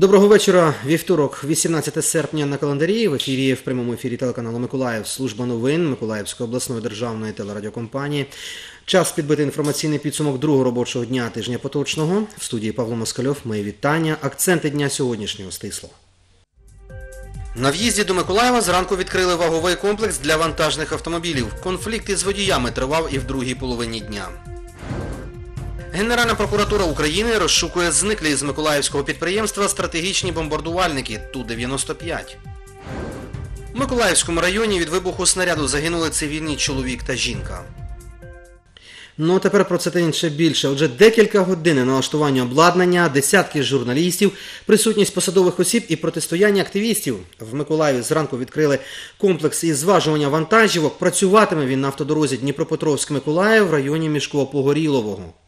Доброго вечора. Вівторок, 18 серпня на календарі. В ефірі в прямому ефірі телеканалу Миколаїв. Служба новин Миколаївської обласної державної телерадіокомпанії. Час підбити інформаційний підсумок другого робочого дня тижня поточного. В студії Павло Москальов. Мої вітання. Акценти дня сьогоднішнього стисло. На в'їзді до Миколаєва зранку відкрили ваговий комплекс для вантажних автомобілів. Конфлікт із водіями тривав і в другій половині дня. Генеральна прокуратура України розшукує зниклі з Миколаївського підприємства стратегічні бомбардувальники Ту-95. У Миколаївському районі від вибуху снаряду загинули цивільні чоловік та жінка. Ну, а тепер про це та інше більше. Отже, декілька годин налаштування обладнання, десятки журналістів, присутність посадових осіб і протистояння активістів. В Миколаєві зранку відкрили комплекс із зважування вантажівок. Працюватиме він на автодорозі Дніпропетровськ-Миколаїв в районі Мішково-Погорілового.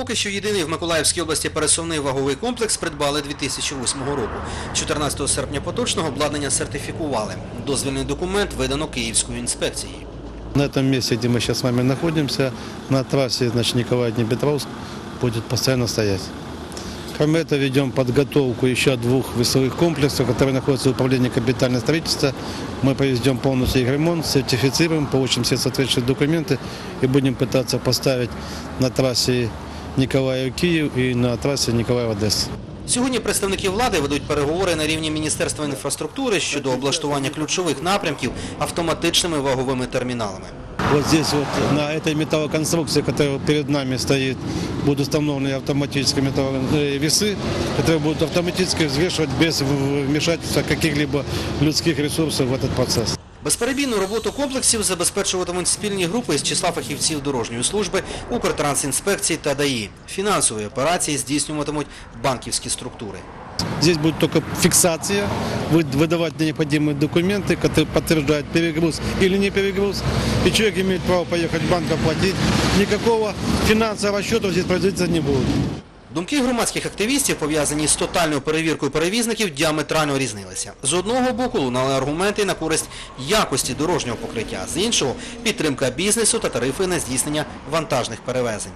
Поки що єдиний в Миколаївській області пересувний ваговий комплекс придбали 2008 року. 14 серпня поточного обладнання сертифікували. Дозвільний документ видано Київською інспекцією. На этом месте, где мы сейчас с вами находимся, на трассе значит, Николай-Днепетровск, будет постоянно стоять. Кроме этого, ведем подготовку еще двух весовых комплексов, которые находятся в управлении капитального строительства. Мы проведем полностью их ремонт, сертифицируем, получим все соответствующие документы и будем пытаться поставить на трассе Николаев-Киев и на трассе Николаев-Одесса. Сьогодні представники влади ведуть переговори на рівні Міністерства інфраструктури щодо облаштування ключових напрямків автоматичними ваговими терміналами. Вот здесь вот на этой металлоконструкции, которая перед нами стоит, будут установлены автоматические металло- э, весы, которые будут автоматически взвешивать без в- вмешательства каких-либо людских ресурсов в этот процесс. Безперебійну роботу комплексів забезпечуватимуть спільні групи з числа фахівців дорожньої служби, Укртрансінспекції та ДАІ. Фінансові операції здійснюватимуть банківські структури. Здесь будет только фиксация, вы- выдавать необходимые документы, которые подтверждают перегруз или не перегруз. И человек имеет право поехать в банк оплатить. Никакого финансового расчета здесь производиться не будет. Думки громадських активістів, пов'язані з тотальною перевіркою перевізників, діаметрально різнилися. З одного боку лунали аргументи на користь якості дорожнього покриття, з іншого – підтримка бізнесу та тарифи на здійснення вантажних перевезень.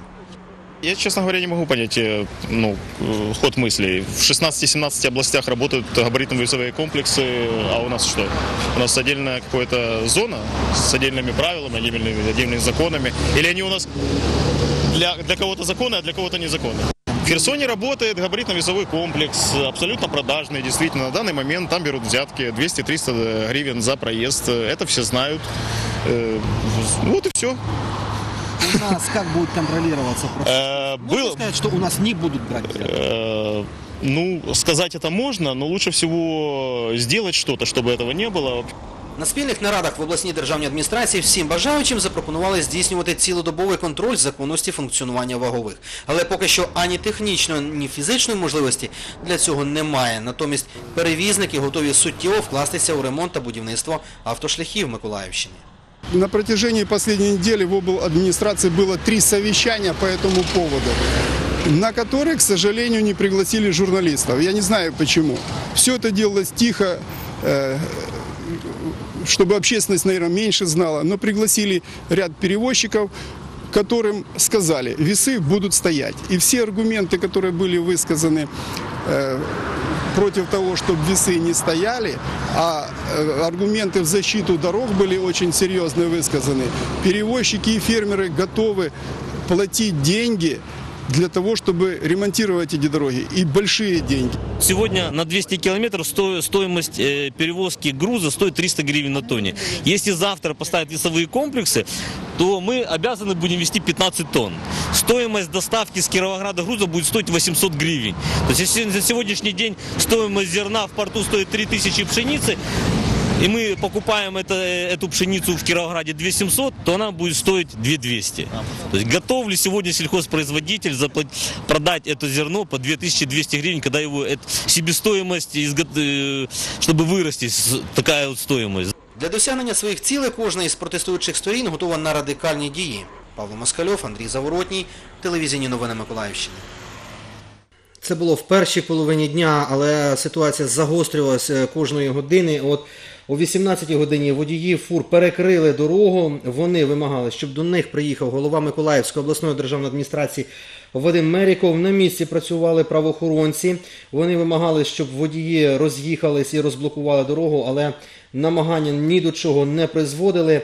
Я, честно говоря, не могу понять э, ну, э, ход мыслей. В 16-17 областях работают габаритно-весовые комплексы, а у нас что? У нас отдельная какая-то зона с отдельными правилами, отдельными, отдельными законами? Или они у нас для, для кого-то законы, а для кого-то не законы? В Херсоне работает габаритно-весовой комплекс, абсолютно продажный, действительно. На данный момент там берут взятки 200-300 гривен за проезд. Это все знают. Э, Вот и все. у нас как будет контролироваться процесс? Э, Можно Было, сказать, что у нас не будут брать взятки? Э, Ну, сказать это можно, но лучше всего сделать что-то, чтобы этого не было. На спільних нарадах в обласній державній адміністрації всім бажаючим запропонували здійснювати цілодобовий контроль законності функціонування вагових. Але поки що ані технічної, ні фізичної можливості для цього немає. Натомість перевізники готові суттєво вкластися у ремонт та будівництво автошляхів Миколаївщини. На протяжении последней недели в обл. администрации было три совещания по этому поводу, на которые, к сожалению, не пригласили журналистов. Я не знаю почему. Все это делалось тихо, э, чтобы общественность, наверное, меньше знала, но пригласили ряд перевозчиков, которым сказали, весы будут стоять. И все аргументы, которые были высказаны э, против того, чтобы весы не стояли, а э, аргументы в защиту дорог были очень серьезно высказаны. Перевозчики и фермеры готовы платить деньги для того, чтобы ремонтировать эти дороги. И большие деньги. Сегодня на 200 километров сто- стоимость э, перевозки груза стоит 300 гривен на тонне. Если завтра поставят весовые комплексы, то мы обязаны будем вести 15 тонн. Стоимость доставки с Кировограда груза будет стоить 800 гривен. То есть если на сегодняшний день стоимость зерна в порту стоит 3000 пшеницы, и мы покупаем это, эту пшеницу в Кировограде 2700, то она будет стоить 2200. То есть готов ли сегодня сельхозпроизводитель заплатить, продать это зерно по 2200 гривен, когда его это, себестоимость, изго- э, чтобы вырасти, с- такая вот стоимость. Для досягнення своїх цілей кожна із протестуючих сторін готова на радикальні дії. Павло Москальов, Андрій Заворотній, телевізійні новини Миколаївщини. Це було в першій половині дня, але ситуація загострювалася кожної години. От о 18 годині водії фур перекрили дорогу. Вони вимагали, щоб до них приїхав голова Миколаївської обласної державної адміністрації Вадим Меріков. На місці працювали правоохоронці. Вони вимагали, щоб водії роз'їхались і розблокували дорогу, але намагання ні до чого не призводили.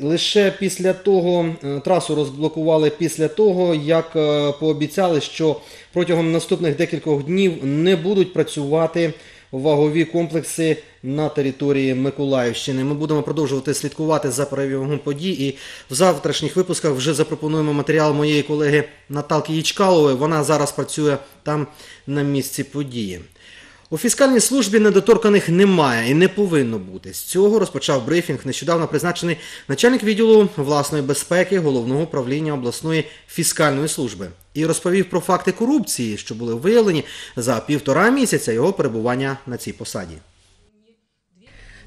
Лише після того е, трасу розблокували після того, як е, пообіцяли, що протягом наступних декількох днів не будуть працювати вагові комплекси на території Миколаївщини. Ми будемо продовжувати слідкувати за перебігом подій і в завтрашніх випусках вже запропонуємо матеріал моєї колеги Наталки Ячкалової. Вона зараз працює там на місці події. У фіскальній службі недоторканих немає і не повинно бути. З цього розпочав брифінг нещодавно призначений начальник відділу власної безпеки головного управління обласної фіскальної служби і розповів про факти корупції, що були виявлені за півтора місяця його перебування на цій посаді.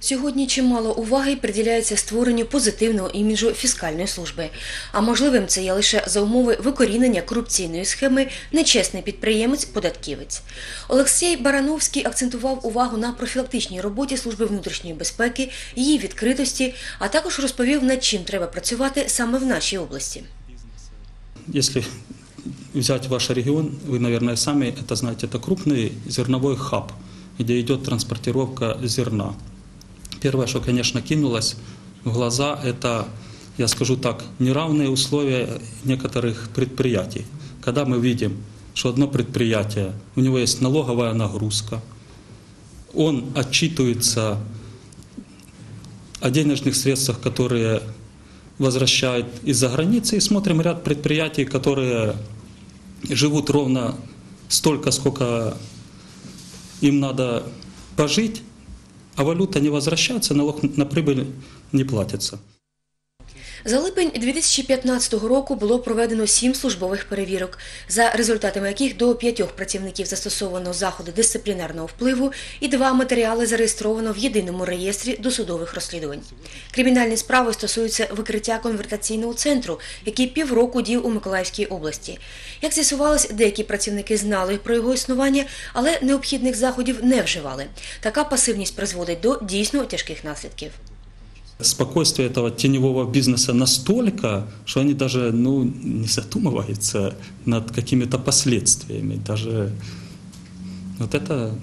Сьогодні чимало уваги приділяється створенню позитивного іміджу фіскальної служби. А можливим це є лише за умови викорінення корупційної схеми нечесний підприємець-податківець. Олексій Барановський акцентував увагу на профілактичній роботі служби внутрішньої безпеки, її відкритості, а також розповів, над чим треба працювати саме в нашій області. Если взять ваш регион, вы, наверное, сами это знаете, это крупный зерновой хаб, где идет транспортировка зерна. Первое, что, конечно, кинулось в глаза, это, я скажу так, неравные условия некоторых предприятий. Когда мы видим, что одно предприятие, у него есть налоговая нагрузка, он отчитывается о денежных средствах, которые возвращают из-за границы, и смотрим ряд предприятий, которые живут ровно столько, сколько им надо пожить, а валюта не возвращается, налог на прибыль не платится. За липень 2015 року було проведено сім службових перевірок, за результатами яких до п'ятьох працівників застосовано заходи дисциплінарного впливу і два матеріали зареєстровано в єдиному реєстрі досудових розслідувань. Кримінальні справи стосуються викриття конвертаційного центру, який півроку діяв у Миколаївській області. Як з'ясувалось, деякі працівники знали про його існування, але необхідних заходів не вживали. Така пасивність призводить до дійсно тяжких наслідків. Спокойствие этого теневого бизнеса настолько, что они даже ну, не задумываются над какими-то последствиями. Даже вот это...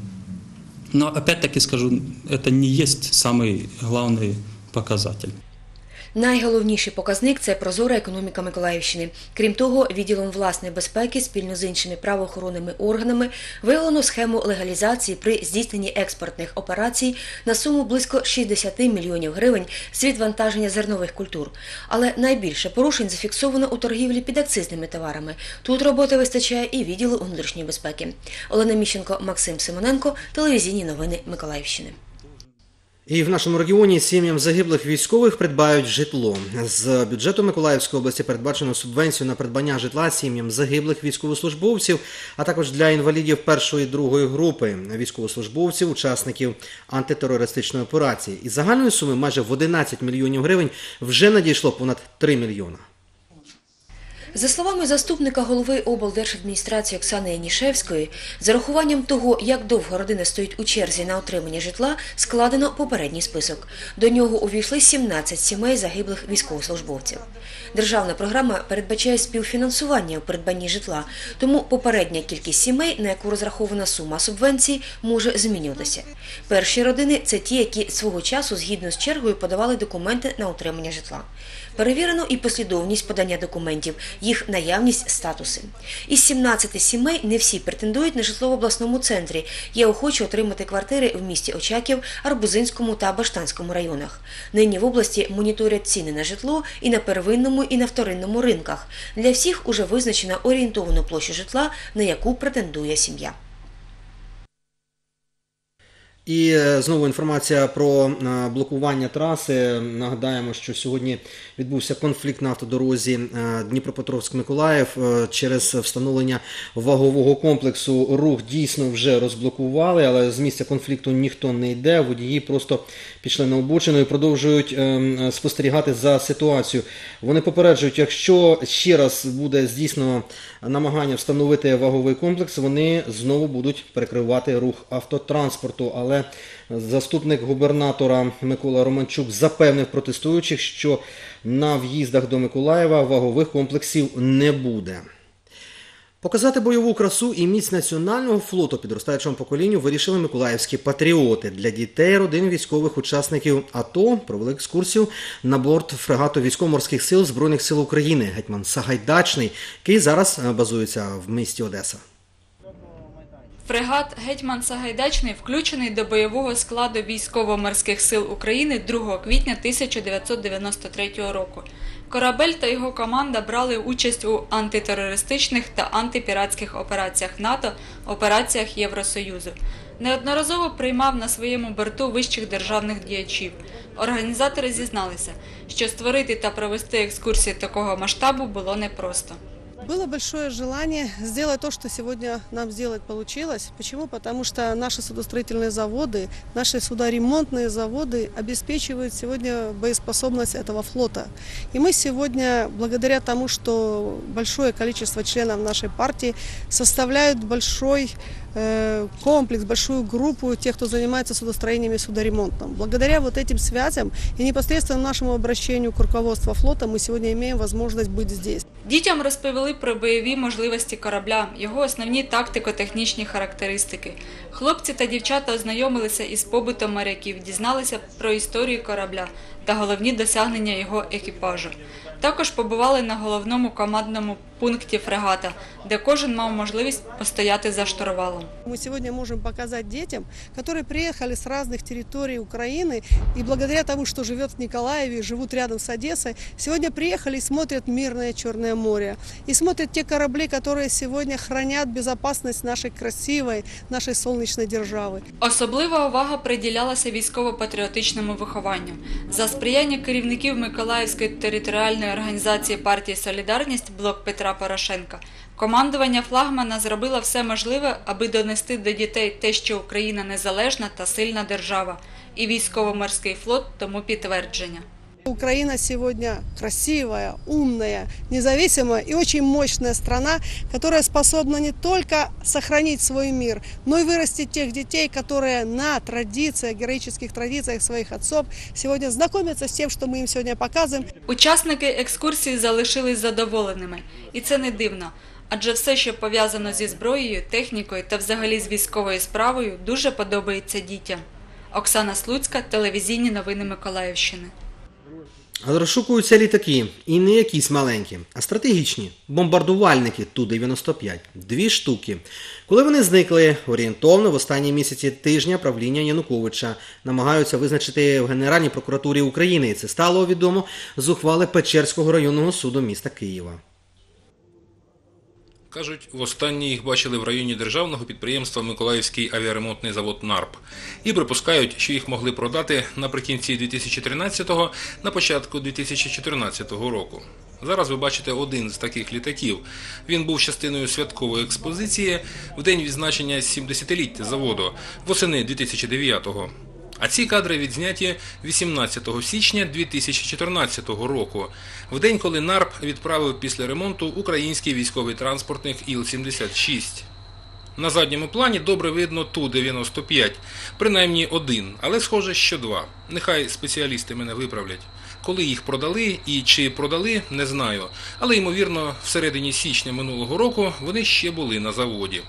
Но опять-таки скажу, это не есть самый главный показатель. Найголовніший показник це прозора економіка Миколаївщини. Крім того, відділом власної безпеки спільно з іншими правоохоронними органами виявлено схему легалізації при здійсненні експортних операцій на суму близько 60 мільйонів гривень з відвантаження зернових культур. Але найбільше порушень зафіксовано у торгівлі підакцизними товарами. Тут роботи вистачає і відділу внутрішньої безпеки. Олена Міщенко, Максим Симоненко, телевізійні новини Миколаївщини. І в нашому регіоні сім'ям загиблих військових придбають житло. З бюджету Миколаївської області передбачено субвенцію на придбання житла сім'ям загиблих військовослужбовців, а також для інвалідів першої і другої групи військовослужбовців, учасників антитерористичної операції. Із загальної суми майже в 11 мільйонів гривень вже надійшло понад 3 мільйона. За словами заступника голови облдержадміністрації Оксани Янішевської, з урахуванням того, як довго родини стоїть у черзі на отримання житла, складено попередній список. До нього увійшли 17 сімей загиблих військовослужбовців. Державна програма передбачає співфінансування у придбанні житла, тому попередня кількість сімей, на яку розрахована сума субвенцій, може змінюватися. Перші родини це ті, які свого часу згідно з чергою подавали документи на отримання житла. Перевірено і послідовність подання документів, їх наявність, статуси. Із 17 сімей не всі претендують на житло в обласному центрі. Є охочі отримати квартири в місті Очаків, Арбузинському та Баштанському районах. Нині в області моніторять ціни на житло і на первинному, і на вторинному ринках. Для всіх уже визначена орієнтовну площу житла, на яку претендує сім'я. І е, знову інформація про е, блокування траси. Нагадаємо, що сьогодні відбувся конфлікт на автодорозі е, Дніпропетровськ-Миколаїв через встановлення вагового комплексу. Рух дійсно вже розблокували, але з місця конфлікту ніхто не йде. Водії просто пішли на обочину і продовжують е, спостерігати за ситуацією. Вони попереджують, якщо ще раз буде здійснено намагання встановити ваговий комплекс, вони знову будуть перекривати рух автотранспорту. Але але заступник губернатора Микола Романчук запевнив протестуючих, що на в'їздах до Миколаєва вагових комплексів не буде. Показати бойову красу і міць національного флоту підростаючому поколінню вирішили миколаївські патріоти. Для дітей родин військових учасників АТО провели екскурсію на борт фрегату військово-морських сил Збройних сил України гетьман Сагайдачний, який зараз е, базується в місті Одеса. Фрегат Гетьман Сагайдачний включений до бойового складу військово-морських сил України 2 квітня 1993 року. Корабель та його команда брали участь у антитерористичних та антипіратських операціях НАТО, операціях Євросоюзу. Неодноразово приймав на своєму борту вищих державних діячів. Організатори зізналися, що створити та провести екскурсії такого масштабу було непросто. Было большое желание сделать то, что сегодня нам сделать получилось. Почему? Потому что наши судостроительные заводы, наши судоремонтные заводы обеспечивают сегодня боеспособность этого флота. И мы сегодня, благодаря тому, что большое количество членов нашей партии составляют большой э, комплекс, большую группу тех, кто занимается судостроением и судоремонтом. Благодаря вот этим связям и непосредственно нашему обращению к руководству флота мы сегодня имеем возможность быть здесь. Дітям розповіли про бойові можливості корабля, його основні тактико-технічні характеристики. Хлопці та дівчата ознайомилися із побутом моряків, дізналися про історію корабля та головні досягнення його екіпажу. Також побували на головному командному пункті фрегата, де кожен мав можливість постояти за штурвалом. Мы сегодня можем показать детям, которые приехали с разных территорий Украины и благодаря тому, что живет в Николаеве, живут рядом с Одессой, сегодня приехали и смотрят мирное Черное море. И смотрят те корабли, которые сегодня хранят безопасность нашей красивой, нашей солнечной державы. Особлива увага приділялася військово-патріотичному вихованню. За сприяння керівників Миколаївської територіальної організації партії Солідарність блок Петра Порошенка. Командування флагмана зробило все можливе, аби донести до дітей те, що Україна незалежна та сильна держава, і військово-морський флот тому підтвердження. Украина сегодня красивая, умная, независимая и очень мощная страна, которая способна не только сохранить свой мир, но и вырастить тех детей, которые на традициях, героических традициях своих отцов сегодня знакомятся с тем, что мы им сегодня показываем. Учасники екскурсії залишились задоволеними, і це не дивно. Адже все, що пов'язано зі зброєю, технікою та взагалі з військовою справою, дуже подобається дітям. Оксана Слуцька, телевізійні новини Миколаївщини. Розшукуються літаки, і не якісь маленькі, а стратегічні бомбардувальники Ту-95. Дві штуки. Коли вони зникли, орієнтовно в останні місяці тижня правління Януковича намагаються визначити в Генеральній прокуратурі України. І це стало відомо з ухвали Печерського районного суду міста Києва. Кажуть, востаннє їх бачили в районі державного підприємства Миколаївський авіаремонтний завод НАРП. І припускають, що їх могли продати наприкінці 2013-го, на початку 2014 року. Зараз ви бачите один з таких літаків. Він був частиною святкової експозиції в день відзначення 70-ліття заводу восени 2009-го. А ці кадри відзняті 18 січня 2014 року, в день, коли НАРП відправив після ремонту український військовий транспортник Іл-76. На задньому плані добре видно Ту-95, принаймні один, але схоже, що два. Нехай спеціалісти мене виправлять. Коли їх продали і чи продали, не знаю, але ймовірно, всередині січня минулого року вони ще були на заводі.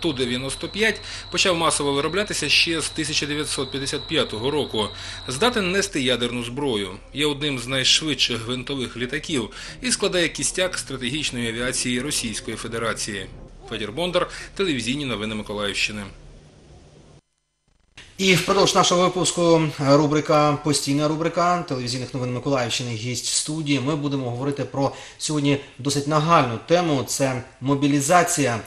Ту-95 почав масово вироблятися ще з 1955 року. Здатен нести ядерну зброю. Є одним з найшвидших гвинтових літаків і складає кістяк стратегічної авіації Російської Федерації. Федір Бондар, телевізійні новини Миколаївщини. І впродовж нашого випуску е, рубрика постійна рубрика телевізійних новин Миколаївщини гість студії. Ми будемо говорити про сьогодні досить нагальну тему. Це мобілізація.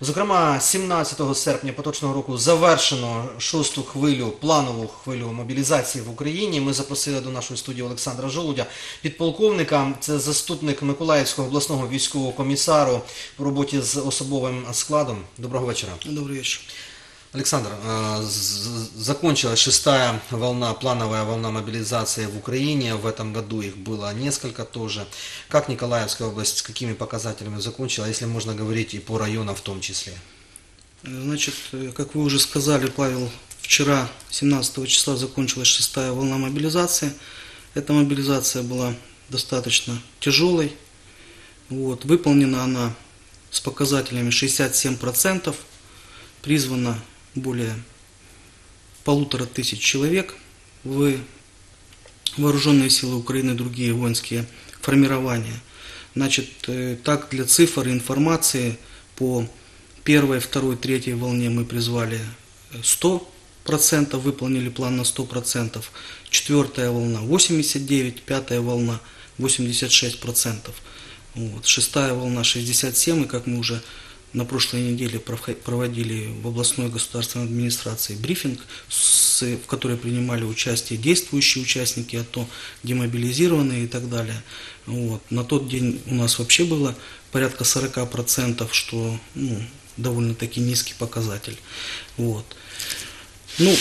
Зокрема, 17 серпня поточного року завершено шосту хвилю, планову хвилю мобілізації в Україні. Ми запросили до нашої студії Олександра Жолудя, підполковника. Це заступник Миколаївського обласного військового комісару по роботі з особовим складом. Доброго вечора. Добрый вечер. Александр, э, закончилась шестая волна, плановая волна мобилизации в Украине. В этом году их было несколько тоже. Как Николаевская область, с какими показателями закончила, если можно говорить и по районам в том числе? Значит, как вы уже сказали, Павел, вчера, 17 числа, закончилась шестая волна мобилизации. Эта мобилизация была достаточно тяжелой. Вот. Выполнена она с показателями 67%. Призвано более полутора тысяч человек. В вооруженные силы Украины другие воинские формирования. Значит, э, так для цифр и информации по первой, второй, третьей волне мы призвали э, 100%, выполнили план на 100%, четвертая волна 89%, пятая волна 86%, вот, шестая волна 67%, и как мы уже на прошлой неделе проводили в областной государственной администрации брифинг, в которой принимали участие действующие участники АТО, демобилизированные и так далее. Вот. На тот день у нас вообще было порядка 40%, что ну, довольно-таки низкий показатель. Вот. Ну,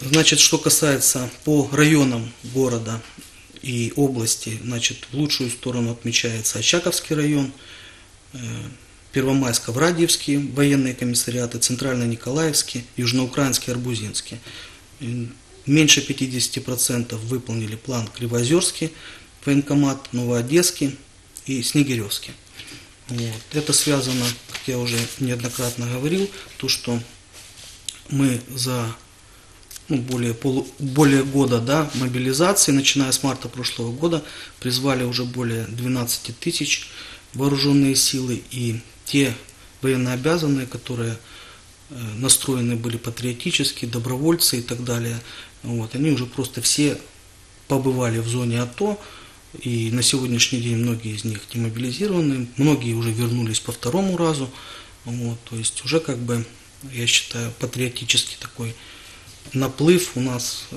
значит, что касается по районам города и области, значит, в лучшую сторону отмечается Очаковский район, э, Первомайско-Врадиевские военные комиссариаты, Центрально-Николаевский, Южноукраинский, Арбузинский. Меньше 50% выполнили план Кривоозерский, военкомат, Новоодесский и Снегиревский. Вот. Это связано, как я уже неоднократно говорил, то, что мы за ну, более, полу, более года да, мобилизации, начиная с марта прошлого года, призвали уже более 12 тысяч вооруженные силы и те военнообязанные, которые э, настроены были патриотически, добровольцы и так далее, вот, они уже просто все побывали в зоне АТО, и на сегодняшний день многие из них демобилизированы, многие уже вернулись по второму разу, вот, то есть уже как бы, я считаю, патриотический такой наплыв у нас э,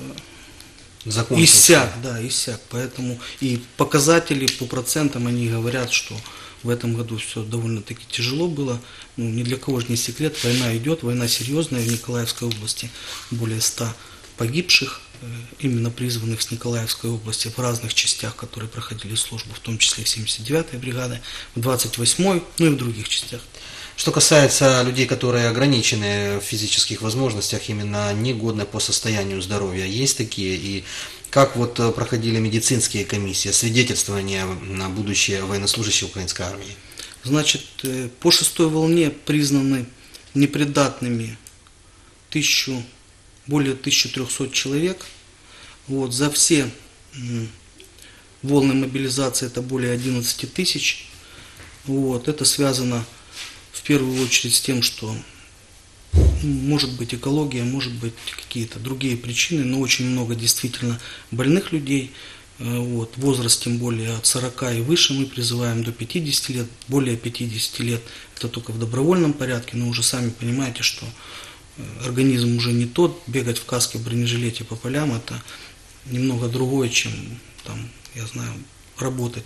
Закончился. иссяк, да, иссяк. Поэтому и показатели по процентам, они говорят, что в этом году все довольно-таки тяжело было. Ну, ни для кого же не секрет, война идет, война серьезная в Николаевской области. Более 100 погибших, э, именно призванных с Николаевской области в разных частях, которые проходили службу, в том числе в 79-й бригаде, в 28-й, ну и в других частях. Что касается людей, которые ограничены в физических возможностях, именно негодны по состоянию здоровья, есть такие? И как вот э, проходили медицинские комиссии, свидетельствования на будущее военнослужащие украинской армии? Значит, э, по шестой волне признаны непридатными тысячу, более 1300 человек. Вот, за все волны мобилизации это более 11 тысяч. Вот, это связано в первую очередь с тем, что м, может быть экология, может быть какие-то другие причины, но очень много действительно больных людей. Э, Вот, возраст тем более от 40 и выше мы призываем до 50 лет, более 50 лет это только в добровольном порядке, но уже сами понимаете, что э, организм уже не тот, бегать в каске, в бронежилете по полям, это немного другое, чем там, я знаю, работать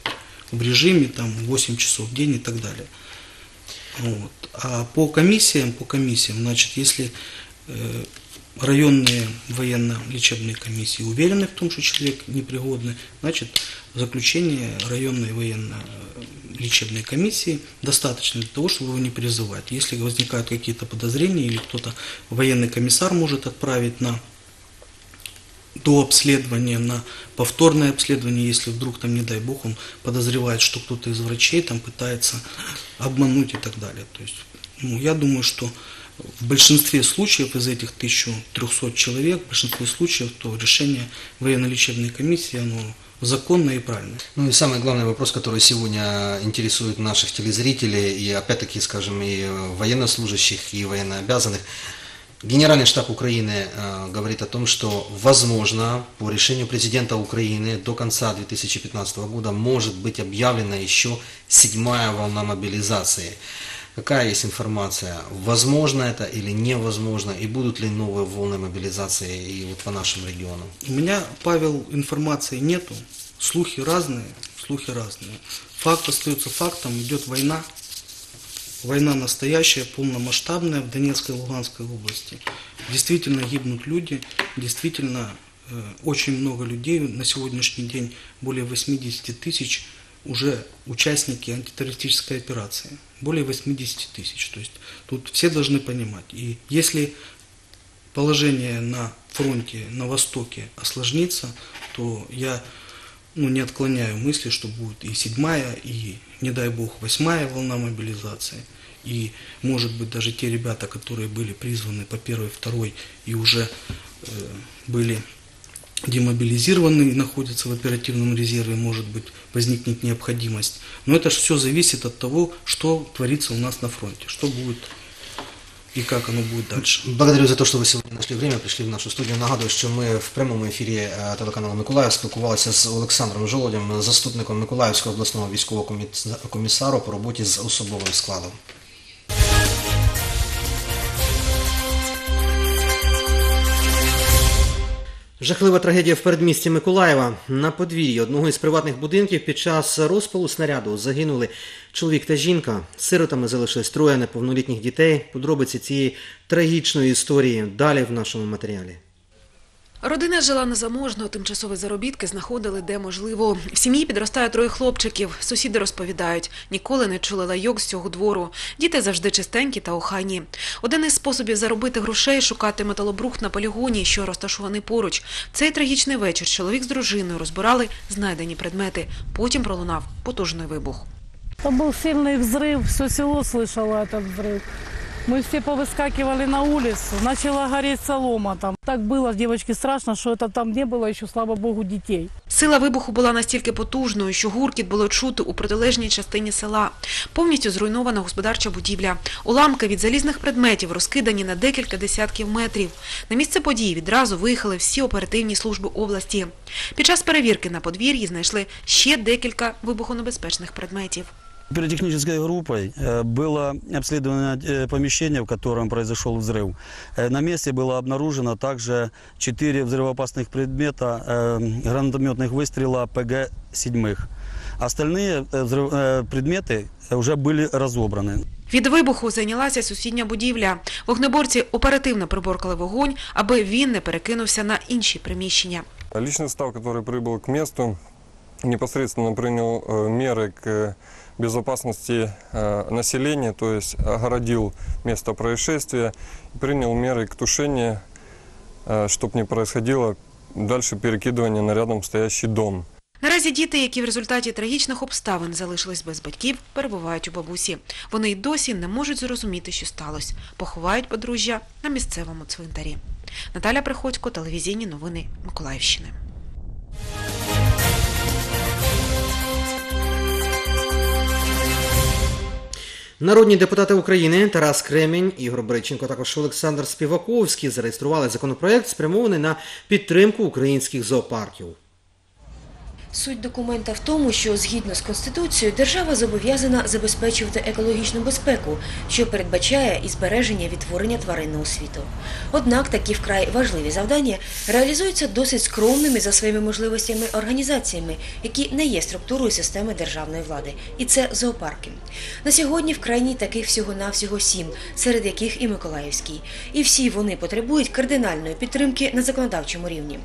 в режиме там 8 часов в день и так далее. Вот. А по комиссиям, по комиссиям, значит, если э, районные военно-лечебные комиссии уверены в том, что человек непригодный, значит, заключение районной военно-лечебной комиссии достаточно для того, чтобы его не призывать. Если возникают какие-то подозрения или кто-то, военный комиссар может отправить на до обследования на повторное обследование, если вдруг там, не дай бог, он подозревает, что кто-то из врачей там пытается обмануть и так далее. То есть, ну, я думаю, что в большинстве случаев из этих 1300 человек, в большинстве случаев, то решение военно-лечебной комиссии, оно законное и правильное. Ну и самый главный вопрос, который сегодня интересует наших телезрителей, и опять-таки, скажем, и военнослужащих, и военнообязанных. Генеральный штаб Украины э, говорит о том, что, возможно, по решению президента Украины до конца 2015 года может быть объявлена еще седьмая волна мобилизации. Какая есть информация? Возможно это или невозможно? И будут ли новые волны мобилизации и вот по нашим регионам? У меня, Павел, информации нету, слухи разные, слухи разные. Факт остается фактом, идет война, война настоящая, полномасштабная в Донецкой и Луганской области. Действительно гибнут люди, действительно э, очень много людей, на сегодняшний день более 80 тысяч уже участники антитеррористической операции. Более 80 тысяч. То есть тут все должны понимать. И если положение на фронте, на Востоке осложнится, то я ну, не отклоняю мысли, что будет и седьмая, и, не дай бог, восьмая волна мобилизации. И, может быть, даже те ребята, которые были призваны по первой, второй и уже э, были демобилизированы и находятся в оперативном резерве, может быть, возникнет необходимость. Но это же все зависит от того, что творится у нас на фронте, что будет и как оно будет дальше. Благодарю за те, що ви сьогодні знайшли время, прийшли в нашу студію. Нагадую, що ми в прямому ефірі е, телеканалу Миколаїв спілкувалися з Олександром Жолодем, заступником Миколаївського обласного військового коміс- комісару по роботі з особовим складом. Жахлива трагедія в передмісті Миколаєва. На подвір'ї одного із приватних будинків під час розпалу снаряду загинули чоловік та жінка. Сиротами залишились троє неповнолітніх дітей. Подробиці цієї трагічної історії далі в нашому матеріалі. Родина жила незаможно, тимчасові заробітки знаходили де можливо. В сім'ї підростає троє хлопчиків. Сусіди розповідають, ніколи не чули лайок з цього двору. Діти завжди чистенькі та охайні. Один із способів заробити грошей шукати металобрухт на полігоні, що розташований поруч. Цей трагічний вечір чоловік з дружиною розбирали знайдені предмети. Потім пролунав потужний вибух. Это был сильный взрыв, все село слышало этот взрыв. Мы все повыскакивали на улицу, начала гореть солома там. Так было девочке страшно, что это там не было еще, слава богу, детей. Сила вибуху була настільки потужною, що гуркіт було чути у протилежній частині села. Повністю зруйнована господарча будівля. Уламки від залізних предметів розкидані на декілька десятків метрів. На місце події відразу виїхали всі оперативні служби області. Під час перевірки на подвір'ї знайшли ще декілька вибухонебезпечних предметів. Пиротехнической группой э, было обследовано э, помещение, в котором произошел взрыв. Э, На месте было обнаружено также четыре взрывоопасных предмета э, гранатометных выстрела ПГ-7. Остальные э, взрыв- э, предметы уже были разобраны. Від вибуху зайнялася сусідня будівля. Вогнеборці оперативно приборкали вогонь, аби він не перекинувся на інші приміщення. Личный состав, который прибыл к месту, непосредственно принял э, меры к безопасности э, населения, то есть огородил место происшествия, принял меры к тушению, чтобы не происходило дальше перекидывание на рядом стоящий дом. Наразі діти, які в результаті трагічних обставин залишились без батьків, перебувають у бабусі. Вони й досі не можуть зрозуміти, що сталося. Поховають подружжя на місцевому цвинтарі. Наталя Приходько, телевізійні новини Миколаївщини. Народні депутати України Тарас Кремінь, Ігор Бриченко, також Олександр Співаковський зареєстрували законопроект, спрямований на підтримку українських зоопарків. Суть документа в тому, що згідно з Конституцією держава зобов'язана забезпечувати екологічну безпеку, що передбачає і збереження відтворення тваринного світу. Однак такі вкрай важливі завдання реалізуються досить скромними за своїми можливостями організаціями, які не є структурою системи державної влади. І це зоопарки. На сьогодні в країні таких всього-навсього сім, серед яких і Миколаївський. І всі вони потребують кардинальної підтримки на законодавчому рівні.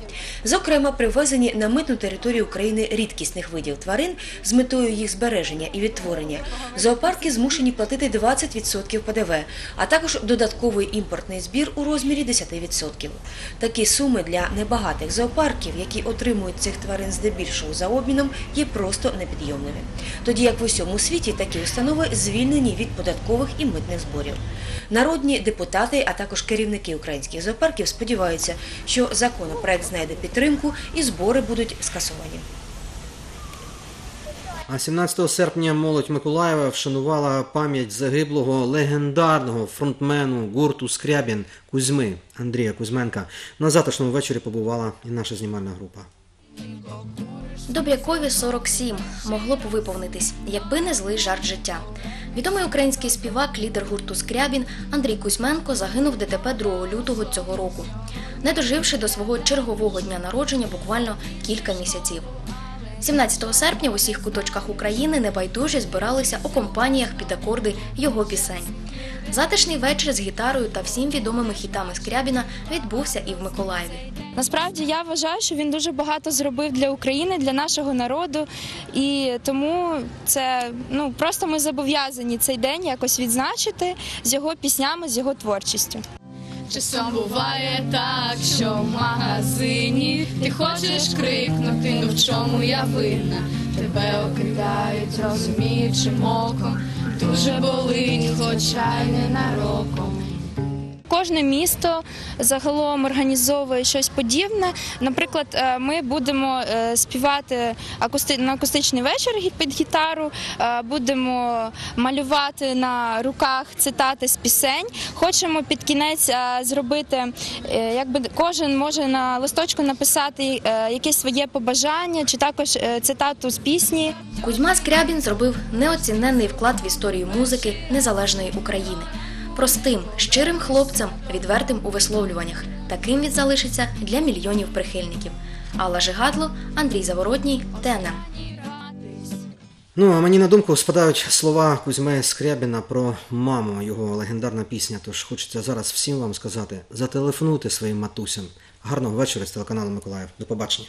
Зокрема, привезені на митну територію України рідкісних видів тварин з метою їх збереження і відтворення. Зоопарки змушені платити 20% ПДВ, а також додатковий імпортний збір у розмірі 10%. Такі суми для небагатих зоопарків, які отримують цих тварин здебільшого за обміном, є просто непідйомними. Тоді як в усьому світі такі установи звільнені від податкових і митних зборів. Народні депутати, а також керівники українських зоопарків сподіваються, що законопроект знайде підтримку і збори будуть скасовані. А 17 серпня молодь Миколаєва вшанувала пам'ять загиблого легендарного фронтмену гурту Скрябін Кузьми Андрія Кузьменка. На завтрашньому вечорі побувала і наша знімальна група. Добрякові 47 могло б виповнитись, якби не злий жарт життя. Відомий український співак, лідер гурту Скрябін Андрій Кузьменко загинув в ДТП 2 лютого цього року, не доживши до свого чергового дня народження буквально кілька місяців. 17 серпня в усіх куточках України небайдужі збиралися у компаніях під акорди його пісень. Затишний вечір з гітарою та всім відомими хітами Скрябіна відбувся і в Миколаєві. Насправді я вважаю, що він дуже багато зробив для України, для нашого народу, і тому це ну просто ми зобов'язані цей день якось відзначити з його піснями, з його творчістю. Часом буває так, що в магазині ти хочеш крикнути, ну в чому я винна. Тебе окидають розуміючим оком, дуже болить, хоча й ненароком. Кожне місто загалом організовує щось подібне. Наприклад, е, ми будемо е, співати на акустичний вечір під гітару, е, будемо малювати на руках цитати з пісень. Хочемо під кінець зробити, якби кожен може на листочку написати якесь своє побажання чи також цитату з пісні. Кузьма Скрябін зробив неоціненний вклад в історію музики незалежної України. Простим, щирим хлопцем, відвертим у висловлюваннях. Таким він залишиться для мільйонів прихильників. Алла Жигадло, Андрій Заворотній, ТНМ. Ну, а мені на думку спадають слова Кузьми Скрябіна про маму, його легендарна пісня. Тож хочеться зараз всім вам сказати: зателефонуйте своїм матусям. Гарного вечора з телеканалу Миколаїв. До побачення.